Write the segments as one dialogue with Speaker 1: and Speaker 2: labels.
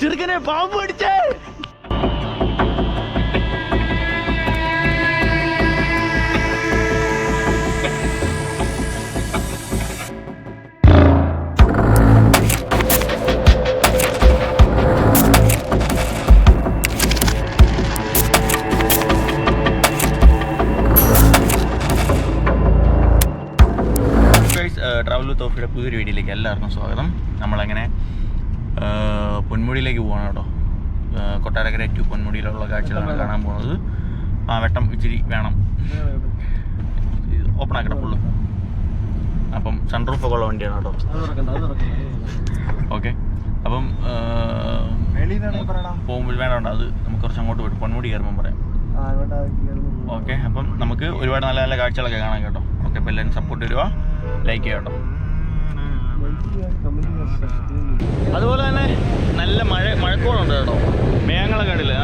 Speaker 1: ചെറുക്കനെ പാമ്പ് അടിച്ചേ ഓഫിയുടെ പുതിയൊരു വീഡിയോയിലേക്ക് എല്ലാവർക്കും സ്വാഗതം. നമ്മളങ്ങനെ പൊന്മുടിയിലേക്ക് പോകണം കേട്ടോ. കൊട്ടാരക്കര ടു പൊന്മുടിയിലുള്ള കാഴ്ചകളാണ് കാണാൻ പോകുന്നത്. ആ വെട്ടം ഇച്ചിരി വേണം. ഓപ്പൺ ആക്കട്ടെ ഫുള്ള് അപ്പം സൺറൂഫ് ഒക്കെ ഉള്ള വണ്ടിയാണ് കേട്ടോ. ഓക്കെ അപ്പം പോകുമ്പോൾ വേണ്ട വേണ്ട. അത് നമുക്ക് കുറച്ച് അങ്ങോട്ട് പോയിട്ട് പൊന്മുടി കയറുമ്പോൾ പറയാം. ഓക്കെ അപ്പം നമുക്ക് ഒരുപാട് നല്ല നല്ല കാഴ്ചകളൊക്കെ കാണാം കേട്ടോ. ഓക്കെ അപ്പോൾ എല്ലാവരും സപ്പോർട്ട് തരുക ലൈക്ക് ചെയ്യാം കേട്ടോ. മഴക്കോളുണ്ട് കേട്ടോ മേഘങ്ങളൊക്കെ കണ്ടില്ലേ?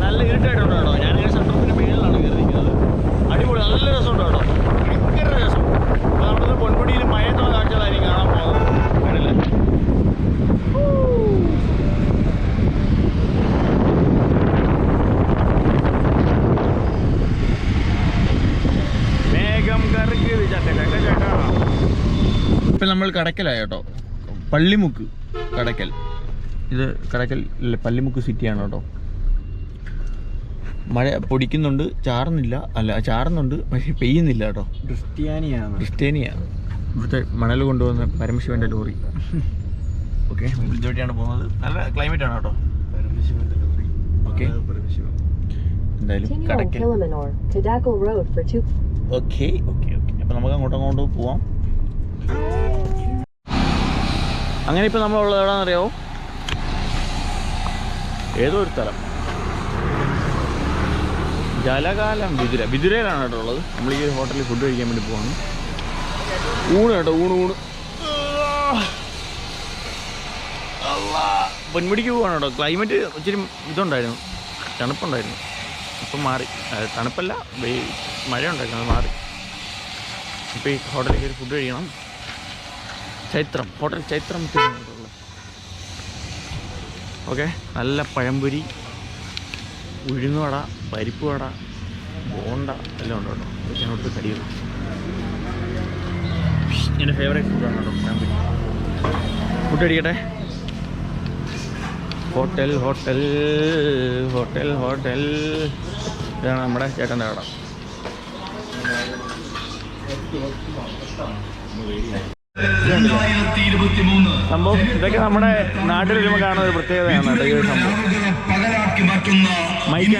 Speaker 1: നല്ല ഇരുട്ടായിട്ടുണ്ട് കേട്ടോ ഞാനിങ്ങനെ സെൻട്രഫിന്റെ മേളിലാണ് കയറിയിരിക്കുന്നത് അടിപൊളി നല്ല രസമുണ്ട് കേട്ടോ ഭയങ്കര രസം അപ്പോൾ നമ്മളിത് പൊൻമുടിയിൽ മഴയത്തുള്ള കാഴ്ചകളായിരിക്കും കാണാൻ പോകുന്നത് കണ്ടില്ലേ മേഘം കറുക്കിയത് ചക്ക ചക്ക ചക്ക ഇപ്പം നമ്മൾ കടക്കലായ കേട്ടോ. പള്ളിമുക്ക് കടക്കൽ. ഇത് കടക്കൽ ഇല്ല, പള്ളിമുക്ക് സിറ്റിയാണ് കേട്ടോ. മഴ പൊടിക്കുന്നുണ്ട് ചാറുന്നില്ല. അല്ല ചാറുന്നുണ്ട് പക്ഷെ പെയ്യുന്നില്ല കേട്ടോ.
Speaker 2: ക്രിസ്ത്യാനിയാണ്.
Speaker 1: ക്രിസ്ത്യാനിയ ഇവിടുത്തെ മണൽ കൊണ്ടുവന്ന പരമശിവന്റെ ലോറി. ഓക്കെ ഇതുവഴിയാണ് പോകുന്നത്. നല്ല ക്ലൈമറ്റ് ആണ് കേട്ടോ. ഓക്കെ. എന്തായാലും
Speaker 3: Continue on
Speaker 1: Kadakkal. Okay okay okay. അപ്പം നമുക്ക് അങ്ങോട്ടും അങ്ങോട്ടും പോവാം. അങ്ങനെ ഇപ്പം നമ്മളുള്ളത് എവിടെയാണെന്ന് അറിയാവോ ഏതോ ഒരു സ്ഥലം. ജലകാലം വിതുര. വിതുരയിലാണ് കേട്ടോ ഉള്ളത്. നമ്മൾ ഈ ഒരു ഹോട്ടലിൽ ഫുഡ് കഴിക്കാൻ വേണ്ടി പോവാണ്. ഊണ് കേട്ടോ ഊണ് ഊണ്. പൊന്മുടിക്ക് പോവാണ് കേട്ടോ. ക്ലൈമറ്റ് ഇച്ചിരി ഇതുണ്ടായിരുന്നു. തണുപ്പുണ്ടായിരുന്നു. ഇപ്പം മാറി. തണുപ്പല്ല മഴ ഉണ്ടായിരുന്നു അത് മാറി. ഇപ്പോൾ ഈ ഹോട്ടലിൽ കയറി ഫുഡ് കഴിക്കണം. ചൈത്രം ഹോട്ടൽ ചൈത്രം ഓക്കെ നല്ല പഴംപൊരി ഉഴുന്നുവട പരിപ്പ് വട ബോണ്ട എല്ലാം ഉണ്ട് കേട്ടോ. ഞാൻ അവിടുത്തെ കടികൾ എന്റെ ഫേവറേറ്റ് ഫുഡാണ് കേട്ടോ പഴംപൊരി. Food അടിക്കട്ടെ. Hotel hotel hotel hotel. ഇതാണ് നമ്മുടെ ചേട്ടന്റെ കട. സംഭവം ഇതൊക്കെ നമ്മുടെ നാട്ടിൽ വരുമ്പോൾ കാണുന്ന ഒരു പ്രത്യേകതയാണ്. ഈ സംഭവം. മൈക്ക്.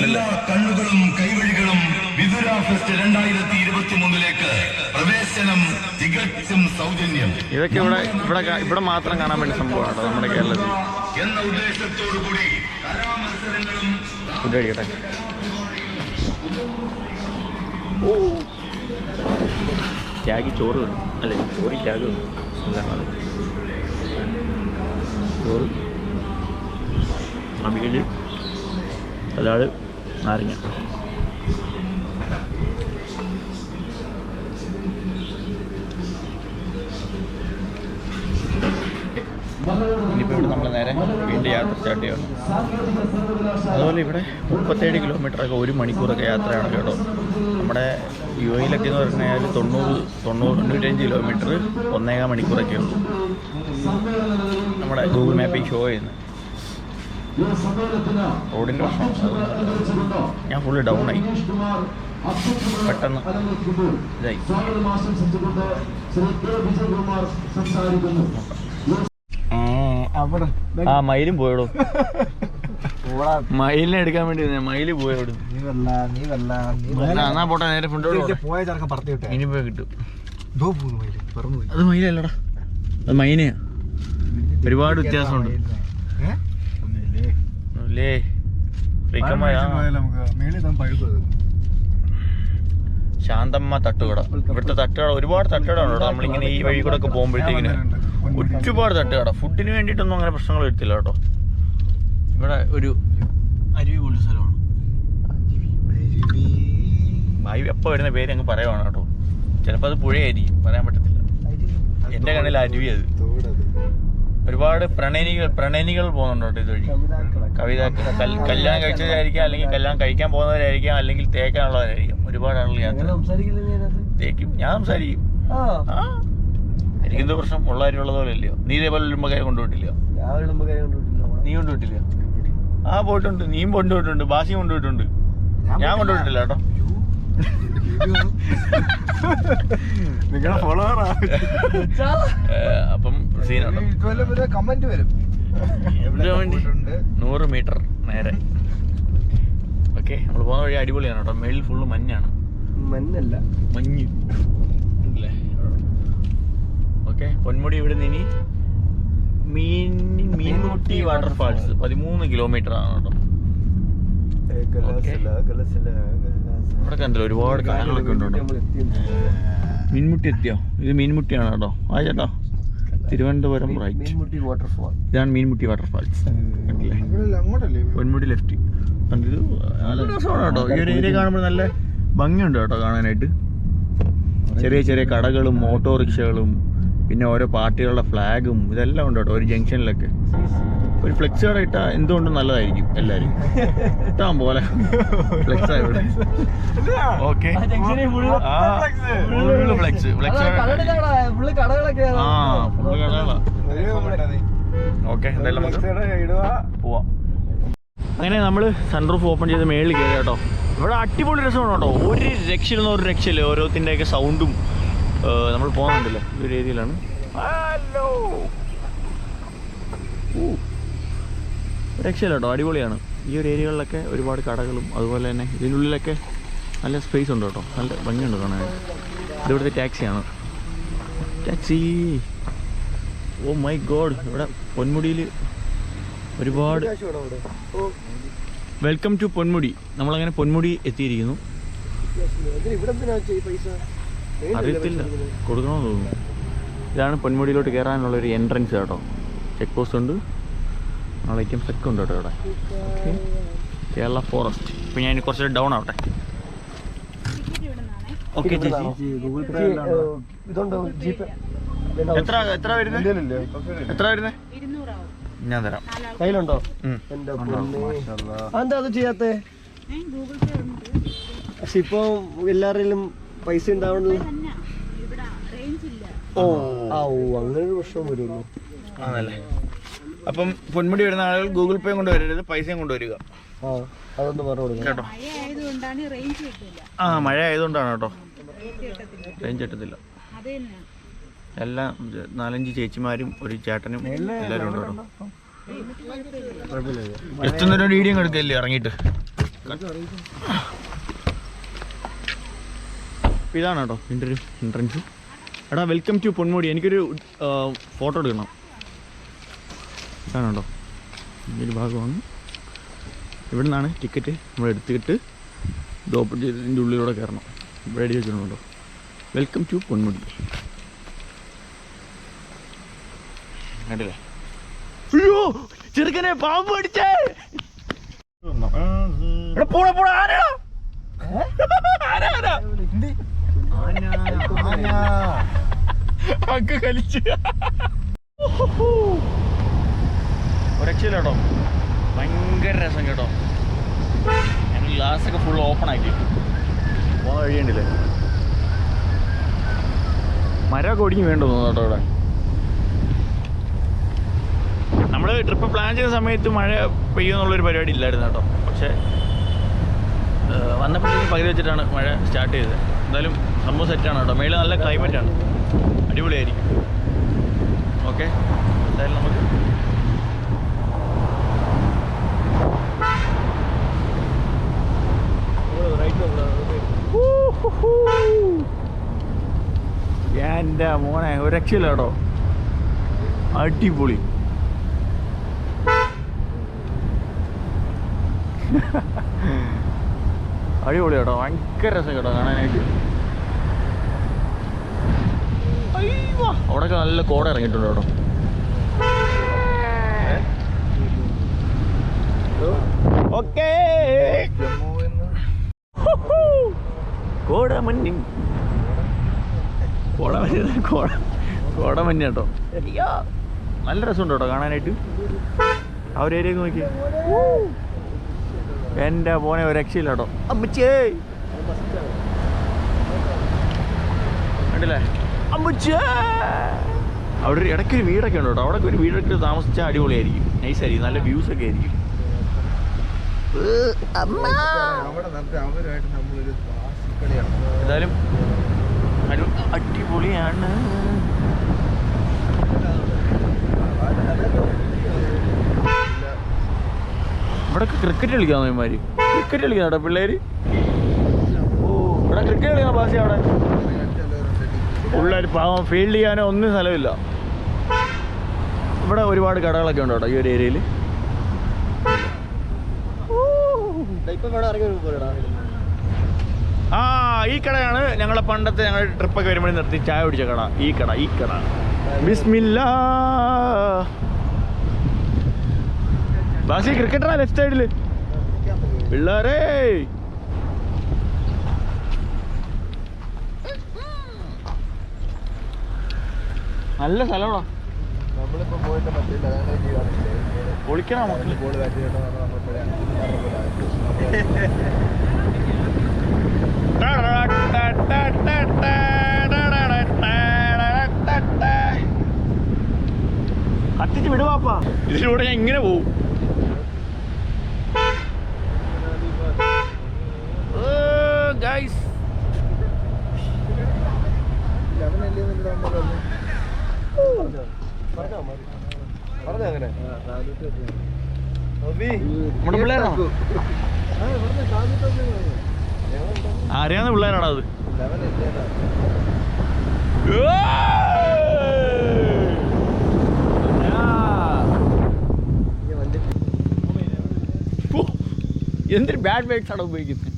Speaker 4: എല്ലാ കണ്ണുകളും കൈവഴികളും വിതുര ഫെസ്റ്റ് രണ്ടായിരത്തി ഇരുപത്തി മൂന്നിലേക്ക് പ്രവേശനം തികച്ചും സൗജന്യം.
Speaker 1: ഇതൊക്കെ ഇവിടെ ഇവിടെ ഇവിടെ മാത്രം കാണാൻ വേണ്ടി സംഭവമാണ് നമ്മുടെ കേരളത്തിൽ.
Speaker 4: എന്ന ഉദ്ദേശത്തോടു കൂടി കലാമത്സരങ്ങളും
Speaker 1: കഴിക്കട്ടെ. ത്യാഗി ചോറ് തന്നു. അല്ലേ ചോറി ത്യാഗ് തന്നു. എന്താണ് ചോറ്. അവിയൽ അതാൾ നാരങ്ങ. ഇനിയിപ്പോൾ ഇവിടെ നമ്മൾ നേരെ വീണ്ടും യാത്ര സ്റ്റാർട്ട് ചെയ്യണം. അതുപോലെ ഇവിടെ മുപ്പത്തേഴ് കിലോമീറ്ററൊക്കെ ഒരു മണിക്കൂറൊക്കെ യാത്രയാണ് കേട്ടോ. നമ്മുടെ യു എയിലൊക്കെ എന്ന് പറഞ്ഞു കഴിഞ്ഞാൽ തൊണ്ണൂറ് തൊണ്ണൂറ് തൊണ്ണൂറ്റഞ്ച് കിലോമീറ്റർ ഒന്നേകാൽ മണിക്കൂറൊക്കെ ഉള്ളൂ. നമ്മുടെ ഗൂഗിൾ മാപ്പിൽ ഷോ ചെയ്യുന്നത്. റോഡിന്റെ പ്രശ്നം. ഞാൻ ഫുള്ള് ഡൗൺ ആയി. പെട്ടെന്ന് ഇതായി.
Speaker 2: അവിടെ.
Speaker 1: ആ മയിലും പോയടോ. മയിലിനെ എടുക്കാൻ വേണ്ടി. മയിൽ പോയോട്
Speaker 2: നീ വല്ല നീ വല്ല
Speaker 1: എന്നാ എന്നാ പോട്ടെ നേരെ
Speaker 2: പോയ ചെറുക്കം പറത്തി വിട്ടെ.
Speaker 1: ഇനി പോയി കിട്ടും.
Speaker 2: ദോ പോകുന്നു മയിൽ പറന്നു പോയി.
Speaker 1: അത് മയിലല്ലടാ. അത് മൈനയാ ഒരുപാട് വ്യത്യാസമുണ്ട് ശാന്തമ്മ തട്ടുകട. ഇവിടുത്തെ തട്ടുകട ഒരുപാട് തട്ടുകട ഉണ്ട് നമ്മളിങ്ങനെ ഈ വഴി കൂടെ ഒക്കെ പോകുമ്പോഴത്തേക്കിന് ഒരുപാട് തട്ടുകട. ഫുഡിന് വേണ്ടിയിട്ടൊന്നും അങ്ങനെ പ്രശ്നങ്ങൾ വരുത്തില്ല കേട്ടോ. ഇവിടെ ഒരു അരുവി പോലൊരു സ്ഥലമാണ്. അരുവി. വരുന്ന പേര് അങ്ങ് പറയുവാണ് കേട്ടോ. ചിലപ്പോൾ അത് പുഴയായിരിക്കും. പറയാൻ പറ്റത്തില്ല. എന്റെ കണ്ണിൽ അരുവി അത്. ഒരുപാട് പ്രണയനികൾ പ്രണയനികൾ പോകുന്നുണ്ട് ഇതുവഴി. കവിത കല്യാണം കഴിച്ചവരായിരിക്കാം അല്ലെങ്കിൽ കല്യാണം കഴിക്കാൻ പോകുന്നവരായിരിക്കാം അല്ലെങ്കിൽ തേക്കാനുള്ളവരായിരിക്കും. ഒരുപാട് ആളുകൾ യാത്ര. തേക്കും. ഞാൻ സംസാരിക്കും. എനിക്കെന്തോ പ്രശ്നം ഉള്ള കാര്യമുള്ളത് പോലെ അല്ലയോ നീ ഇതേപോലെ ഉള്ളുമ്പക്കാരെ കൊണ്ടുപോയിട്ടില്ലയോ? നീ കൊണ്ടുപോയിട്ടില്ല ആ പോയിട്ടുണ്ട് നീയും കൊണ്ടുപോയിട്ടുണ്ട് ബാസിയും കൊണ്ടുപോയിട്ടുണ്ട്. ഞാൻ കൊണ്ടുപോയിട്ടില്ല കേട്ടോ.
Speaker 2: നിങ്ങളെ ഫോളോവറാ
Speaker 1: അപ്പം
Speaker 2: കമന്റ് വരും.
Speaker 1: നൂറ് മീറ്റർ നേരെ. ഓക്കെ നമ്മൾ പോകുന്ന വഴി അടിപൊളിയാണ് കേട്ടോ. മേളിൽ ഫുള്ള് മഞ്ഞാണ്.
Speaker 5: മഞ്ഞല്ല.
Speaker 1: മഞ്ഞ്. അല്ലേ? ഓക്കെ പൊന്മുടി ഇവിടെ നിന്ന് ഇനി മീൻ മീൻമുട്ടി വാട്ടർഫാൾസ് പതിമൂന്ന് കിലോമീറ്റർ ആണ് കേട്ടോ. ഇവിടെ കണ്ടല്ലോ ഒരുപാട് കാര്യങ്ങളൊക്കെ ഉണ്ട്? മീൻമുട്ടി എത്തിയോ? ഇത് മീൻമുട്ടിയാണ് കേട്ടോ. ആ ചേട്ടാ തിരുവനന്തപുരം റൈറ്റ് ഇതാണ് മീൻമുട്ടി വാട്ടർഫാൾസ് കണ്ടില്ലേ?
Speaker 2: ഇവിടെ അങ്ങോട്ടല്ലേ
Speaker 1: പൊന്മുടി ലെഫ്റ്റ് ഇത് നല്ല രസമാണ് കേട്ടോ. ഈ ഒരു ഏരിയ കാണുമ്പോൾ നല്ല ഭംഗിയുണ്ട് കേട്ടോ കാണാനായിട്ട്. ചെറിയ ചെറിയ കടകളും ഓട്ടോറിക്ഷകളും പിന്നെ ഓരോ പാർട്ടികളുടെ ഫ്ലാഗും ഇതെല്ലാം ഉണ്ട് കേട്ടോ ഒരു ജംഗ്ഷനിലൊക്കെ. ഒരു ഫ്ലെക്സ് കട ഇട്ടാൽ എന്തുകൊണ്ടും നല്ലതായിരിക്കും എല്ലാരും ഇട്ടാൻ പോലെ ഫ്ലെക്സ് ഇവിടെ. Okay. Full flex. Flex.
Speaker 5: Full കടകളൊക്കെ
Speaker 1: ആ ഫുള്ള് കടകളാ. ഓക്കെ എന്തായാലും പോവാം. അങ്ങനെ നമ്മൾ സൺറൂഫ് ഓപ്പൺ ചെയ്ത് മേളിൽ കയറി കേട്ടോ. ഇവിടെ അടിപൊളി രസമാണ് കേട്ടോ. ഒരു രക്ഷയില്ലെന്ന ഒരു രക്ഷയില്ല? ഓരോത്തിന്റെയൊക്കെ സൗണ്ടും നമ്മൾ പോകുന്നുണ്ടല്ലോ ഈ ഒരു ഏരിയയിലാണ്. രക്ഷയില്ല കേട്ടോ അടിപൊളിയാണ്. ഈ ഒരു ഏരിയകളിലൊക്കെ ഒരുപാട് കടകളും അതുപോലെ തന്നെ ഇതിനുള്ളിലൊക്കെ നല്ല സ്പേസ് ഉണ്ട് കേട്ടോ. നല്ല ഭംഗിയുണ്ട് കാണാൻ. ഇതിവിടുത്തെ ടാക്സിയാണ്. ടാക്സി. ഓ മൈ ഗോഡ് ഇവിടെ പൊന്മുടിയിൽ ഒരുപാട് വെൽക്കം ടു പൊന്മുടി. നമ്മളങ്ങനെ പൊന്മുടി എത്തിയിരിക്കുന്നു. അറിയത്തില്ല. കൊടുക്കണമെന്ന് തോന്നുന്നു. ഇതാണ് പൊന്മുടിയിലോട്ട് കയറാനുള്ള ഒരു എൻട്രൻസ് കേട്ടോ. ചെക്ക് പോസ്റ്റ് ഉണ്ട്. നാളേക്കും സെക്ക് ഉണ്ട് കേട്ടോ ഇവിടെ. ഓക്കെ. കേരള ഫോറസ്റ്റ് ഇപ്പം ഞാൻ കുറച്ച് ഡൗൺ ആവട്ടെ. ഓക്കെ ചേച്ചി എത്ര എത്ര വരുന്നത് എത്ര വരുന്നത് ഞാൻ തരാം.
Speaker 5: കയ്യിലുണ്ടോ? എന്താ അത് ചെയ്യാത്തെ? പക്ഷെ ഇപ്പൊ എല്ലാവരിലും പൈസ ഉണ്ടാവണല്ലോ ഓ ആ. ഓ അങ്ങനെ ഒരു പ്രശ്നം വരുമല്ലോ.
Speaker 1: ആണല്ലേ. അപ്പം പൊന്മുടി വരുന്ന ആളുകൾ ഗൂഗിൾ പേ കൊണ്ട് വരരുത് പൈസയും കൊണ്ടുവരിക
Speaker 5: ആ അതൊന്ന് പറഞ്ഞു
Speaker 1: കേട്ടോ?
Speaker 6: റേഞ്ച് കിട്ടില്ല.
Speaker 1: ആ മഴ ആയതുകൊണ്ടാണ് കേട്ടോ. റേഞ്ച് കിട്ടത്തില്ല. എല്ലാ എല്ലാം നാലഞ്ച് ചേച്ചിമാരും ഒരു ചേട്ടനും എല്ലാവരും ഉണ്ട് കേട്ടോ. എത്തുന്നൊരു വീഡിയോ എടുക്കല്ലേ? ഇറങ്ങിയിട്ട്. അപ്പൊ ഇതാണ് കേട്ടോ എന്റെ ഒരു എൻട്രൻസ് എടാ വെൽക്കം ടു പൊന്മുടി. എനിക്കൊരു ഫോട്ടോ എടുക്കണം. ഇതാണ് കേട്ടോ ഈ ഒരു ഭാഗമാണ്. ഇവിടെ നിന്നാണ് ടിക്കറ്റ് നമ്മൾ എടുത്തിട്ട് ഇത് ഓപ്പൺ ചെയ്തതിന്റെ ഉള്ളിലൂടെ കയറണം. ഇവിടെ എഴുതി വെച്ചിട്ടുണ്ടോ? Welcome to Ponmudi. കണ്ടില്ലേ? അയ്യോ ചെറുക്കനെ പാമ്പ് അടിച്ചേ! പോടാ, പോടാ, ആരാ ആരാ, ആരാ? കലിച്ച് ഒരു രക്ഷയില്ല കേട്ടോ ഭയങ്കര രസം കേട്ടോ. ഞാൻ ഗ്ലാസ് ഒക്കെ ഫുൾ ഓപ്പൺ ആക്കി. പോകാൻ കഴിയണ്ടില്ലേ? മരമൊക്കെ ഒടിഞ്ഞ് വേണ്ടോ തോന്നുന്നു കേട്ടോ ഇവിടെ. നമ്മൾ ട്രിപ്പ് പ്ലാൻ ചെയ്യുന്ന സമയത്ത് മഴ പെയ്യുമെന്നുള്ളൊരു പരിപാടി ഇല്ലായിരുന്നു കേട്ടോ. പക്ഷേ വന്നപ്പോഴത്തേക്കും പകുതി വെച്ചിട്ടാണ് മഴ സ്റ്റാർട്ട് ചെയ്തത്. എന്തായാലും സംഭവം സെറ്റാണ് കേട്ടോ. മേളിൽ നല്ല ക്ലൈമറ്റാണ് അടിപൊളിയായിരിക്കും. ഓക്കെ എന്തായാലും നമുക്ക് എന്റെ മോനെ ഒരു രക്ഷയില്ല കേട്ടോ. അടിപൊളി. അടിപൊളി കേട്ടോ. ഭയങ്കര രസം കേട്ടോ കാണാനായിട്ട്. അവിടെയൊക്കെ നല്ല കോട ഇറങ്ങിയിട്ടുണ്ട് കേട്ടോ. ഓക്കേ. കോടമഞ്ഞ് കോടമഞ്ഞ് കോട കോടമഞ്ഞ് കേട്ടോ. അയ്യോ. നല്ല രസമുണ്ട് കേട്ടോ കാണാനായിട്ട്. ആ ഒരു ഏരിയ നോക്കി. എന്റെ പോനെ ഒരു രക്ഷയില്ല കേട്ടോ. അമ്മച്ചേ കണ്ടില്ലേ? അമ്മച്ചേ. അവിടെ ഒരു ഇടയ്ക്കൊരു വീടൊക്കെ ഉണ്ട് കേട്ടോ. അവിടെ ഒരു വീടൊക്കെ താമസിച്ചാൽ അടിപൊളിയായിരിക്കും. നൈസ് നൈസായിരിക്കും നല്ല വ്യൂസ് ഒക്കെ ആയിരിക്കും. എന്തായാലും അടി അടിപൊളിയാണ്. ഇവിടെ ക്രിക്കറ്റ് കളിക്കാൻ ഇമാര് ക്രിക്കറ്റ് കളിക്കാട്ടോ പിള്ളേര്? ഓ ഇവിടെ ക്രിക്കറ്റ് കളിക്കാൻ ബാസി അവിടെ? പിള്ളേർ പാവം ഫീൽഡ് ചെയ്യാനോ ഒന്നും സ്ഥലമില്ല. ഇവിടെ ഒരുപാട് കടകളൊക്കെ ഉണ്ട് കേട്ടോ ഈ ഒരു ഏരിയയിൽ ആ ഈ കടയാണ് ഞങ്ങളെ പണ്ടത്തെ ഞങ്ങൾ ട്രിപ്പൊക്കെ വരുമ്പോൾ നിർത്തി ചായ കുടിച്ച കട. ഈ കട ഈ കട. ബിസ്മില്ല. ബാസി ക്രിക്കറ്ററാ ലെഫ്റ്റ് സൈഡിൽ പിള്ളേരേ. നല്ല സ്ഥലമാണോ?
Speaker 2: നമ്മളിപ്പോ പോയിട്ട് പറ്റില്ല അതാണ് ഈ കാണിച്ചില്ലേ
Speaker 1: പൊളിക്കണം മക്കൾ
Speaker 2: ബോൾ ബാറ്റ് ചെയ്യണം
Speaker 1: കത്തിച്ച് വിടുവാപ്പാ ഇതിലൂടെ ഞാൻ ഇങ്ങനെ പോവും. ഗൈസ്
Speaker 2: അവനല്ലേ നിന്റെ നമ്മൾ
Speaker 5: പറഞ്ഞോ അങ്ങനെ
Speaker 1: എന്തിന് ബാഡ് ബൈക്സ് ആണ് ഉപയോഗിക്കുന്നത്?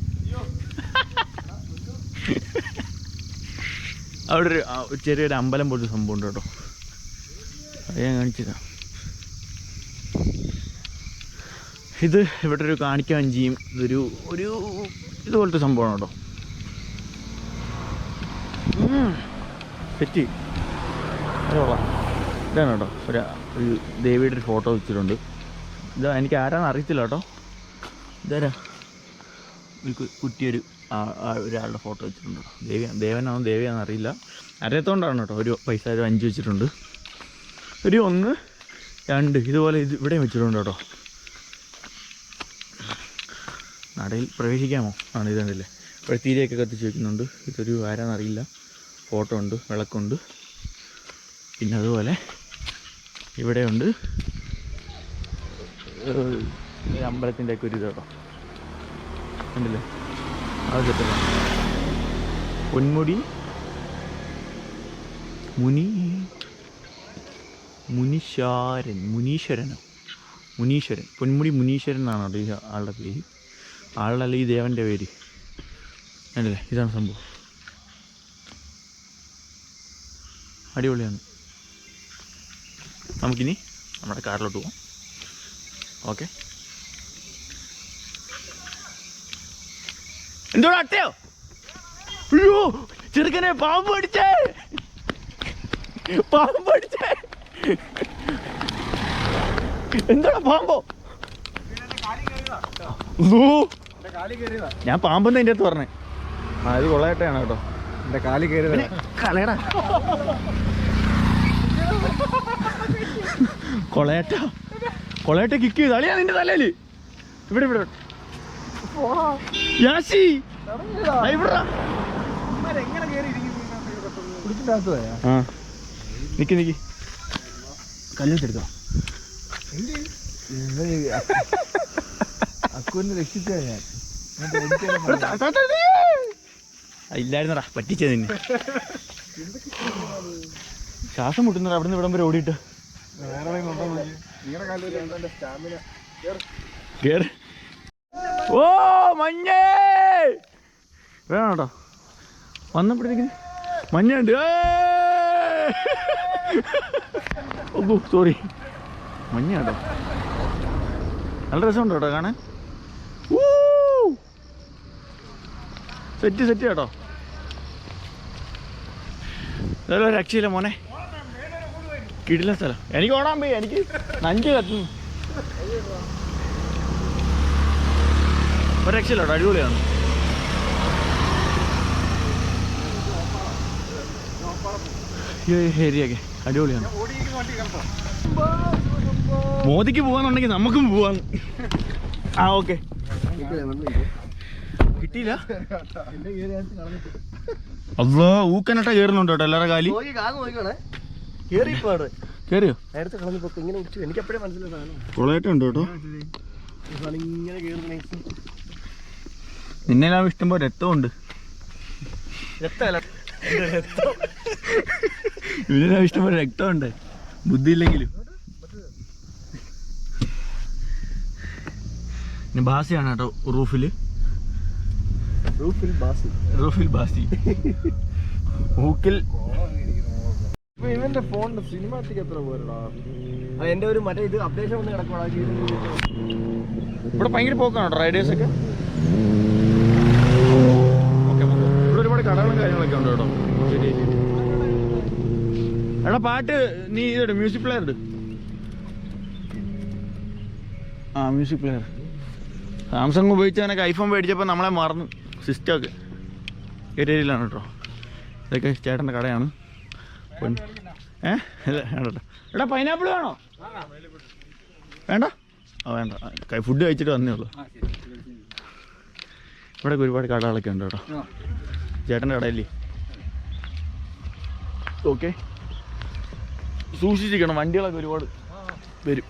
Speaker 1: അവിടെ ഒരു ചെറിയൊരു അമ്പലം പോലൊരു സംഭവം ഉണ്ട് കേട്ടോ? അത് ഞാൻ കാണിച്ചതാ ഇത് ഇവിടെ ഒരു കാണിക്കാൻ ചെയ്യും ഇതൊരു ഒരു ഇതുപോലത്തെ സംഭവമാണ് കേട്ടോ. തെറ്റി. കൊള്ളാം. ഇതാണ് കേട്ടോ. ഒരു ഒരു ദേവിയുടെ ഒരു ഫോട്ടോ വെച്ചിട്ടുണ്ട്. ഇത് എനിക്ക് ആരാന്ന് അറിയത്തില്ല കേട്ടോ. ഇതാരാ? ഒരു കുറ്റിയൊരു ഒരാളുടെ ഫോട്ടോ വെച്ചിട്ടുണ്ട് ദേവിയാണ് ദേവനാണോ ദേവിയാണെന്ന് അറിയില്ല. അറിയാത്തോണ്ടാണ് കേട്ടോ ഒരു പൈസ ഒരു അഞ്ച് വെച്ചിട്ടുണ്ട്. ഒരു ഒന്ന് രണ്ട്. ഇതുപോലെ ഇത് ഇവിടെയും വെച്ചിട്ടുണ്ട് കേട്ടോ. നടയിൽ പ്രവേശിക്കാമോ? ആണ് ഇത് കണ്ടില്ലേ? ഇവിടെ തീരെയൊക്കെ കത്തിച്ച് വെക്കുന്നുണ്ട്. ഇതൊരു ആരാന്നറിയില്ല ഫോട്ടോ ഉണ്ട് വിളക്കുണ്ട്. പിന്നെ അതുപോലെ ഇവിടെയുണ്ട് ഉണ്ട് ഒരു ഇത് കേട്ടോ. ഉണ്ടല്ലേ അത് സെറ്റല്ല പൊന്മുടി മുനി മുനീശ്വരൻ മുനീശ്വരനോ. മുനീശ്വരൻ. പൊന്മുടി മുനീശ്വരൻ എന്നാണ് ഈ ആളുടെ പേര്. ആളുടെ ഈ ദേവന്റെ പേര്. അല്ലേ ഇതാണ് സംഭവം. അടിപൊളിയാണ്. നമുക്കിനി നമ്മുടെ കാറിലോട്ട് പോവാം. ഓക്കെ. എന്തോടാ അട്ടയോ? അയ്യോ ചെറുക്കനെ പാമ്പ് അടിച്ചേ പാമ്പ് അടിച്ചേ എന്താടാ പാമ്പോ? ഞാൻ പാമ്പെന്ന് അതിന്റെ അടുത്ത് പറഞ്ഞേ. ആ ഇത് കൊള്ളായിട്ടാണ് കേട്ടോ.
Speaker 2: എന്റെ കാലി കയറിയത്.
Speaker 1: കളയടാ. കൊളയട്ട കൊളയട്ട കിക്ക് ചെയ്ത് അളിയാ നിന്റെ തലയിൽ. ഇവിടെ ഇവിടെ. യാശി ആ, ഇവിടെടാ.
Speaker 2: എങ്ങനെ കയറി കുടിച്ചിട്ട് അകത്ത് പോയാ
Speaker 1: ആ നിക്ക് നിക്ക് കല്ലെടുത്തോ
Speaker 2: അക്കുവിനെ രക്ഷിച്ചാ ഞാൻ.
Speaker 1: ഇല്ലായിരുന്നടാ പറ്റിച്ചത് നിന്നെ. ശ്വാസം മുട്ടുന്നടാ നിന്ന് ഇവിടം വരെ ഓടിയിട്ട്.
Speaker 2: ഓ മഞ്ഞ വേണോട്ടോ വന്നപ്പോഴത്തേക്ക്
Speaker 1: മഞ്ഞ ഉണ്ട് ഏ വേണം കേട്ടോ മഞ്ഞുണ്ട് ഓ സോറി മഞ്ഞ കേട്ടോ നല്ല രസമുണ്ട് കേട്ടോ കാണാൻ? സെറ്റ് സെറ്റ് കേട്ടോ അതല്ല രക്ഷയില്ല മോനെ? കിടില സ്ഥലം. എനിക്ക് ഓടാൻ പോയി എനിക്ക് നഞ്ച് കത്തുന്നു. ഒരു രക്ഷയില്ല കേട്ടോ അടിപൊളിയാണ്. ഈ ഏരിയൊക്കെ. അടിപൊളിയാണ്. മോദിക്ക് പോവാന്നുണ്ടെങ്കിൽ നമുക്കും പോവാന്ന്. ആ ഓക്കെ. കിട്ടിയില്ല? അല്ലോ ഊക്കനട്ട കേറുന്നുണ്ടോ കേട്ടോ എല്ലാവരുടെ കാലി കേറിയോ?
Speaker 5: നേരത്തെ കളഞ്ഞപ്പോ ഇങ്ങനെ ഉച്ച എനിക്ക് സാധനം.
Speaker 1: ഉണ്ട് കേട്ടോ. നിന്നെല്ലാം ഇഷ്ടം പോലെ രക്തമുണ്ട്.
Speaker 5: രക്തമല്ല.
Speaker 1: ഇവനെല്ലാം ഇഷ്ടംപോലെ രക്തമുണ്ട്. ബുദ്ധിയില്ലെങ്കിലും. ബാസിയാണ് കേട്ടോ റൂഫിൽ
Speaker 5: റൂഫിൽ ബാസ്.
Speaker 1: റൂഫിൽ ബാസി ഊക്കിൽ.
Speaker 2: ഇപ്പൊ ഇവന്റെ ഫോണിന്റെ സിനിമാറ്റിക് എത്ര പോരടാ?
Speaker 5: എന്റെ ഒരു മറ്റേ ഇത് അപ്ഡേഷൻ വന്ന് കിടക്കോടാ
Speaker 1: ഇവിടെ ഭയങ്കര പോക്കാണോ റൈഡേഴ്സ് ഒക്കെ ഓക്കെ ഇവിടെ ഒരുപാട് കടകളും കാര്യങ്ങളൊക്കെ ഉണ്ട് കേട്ടോ. എടാ പാട്ട് നീ ഇതെടു മ്യൂസിക് പ്ലെയർ ഇട്. ആ മ്യൂസിക് പ്ലെയർ സാംസങ് ഉപയോഗിച്ചവനൊക്കെ ഐഫോൺ മേടിച്ചപ്പോൾ നമ്മളെ മറന്നു. സിസ്റ്റമൊക്കെ ഏരിയയിലാണ് കേട്ടോ. ഇതൊക്കെ ചേട്ടന്റെ കടയാണ്. ഏ? അല്ല വേണ്ട എടാ പൈനാപ്പിൾ വേണോ? വേണ്ട? ആ വേണ്ട. ഫുഡ് കഴിച്ചിട്ട് വന്നേ ഉള്ളൂ. ഇവിടെ ഒരുപാട് കടകളൊക്കെ ഉണ്ട് കേട്ടോ. ചേട്ടന്റെ കടയില്ലേ ഓക്കെ സൂക്ഷിച്ചിരിക്കണം. വണ്ടികളൊക്കെ ഒരുപാട് വരും.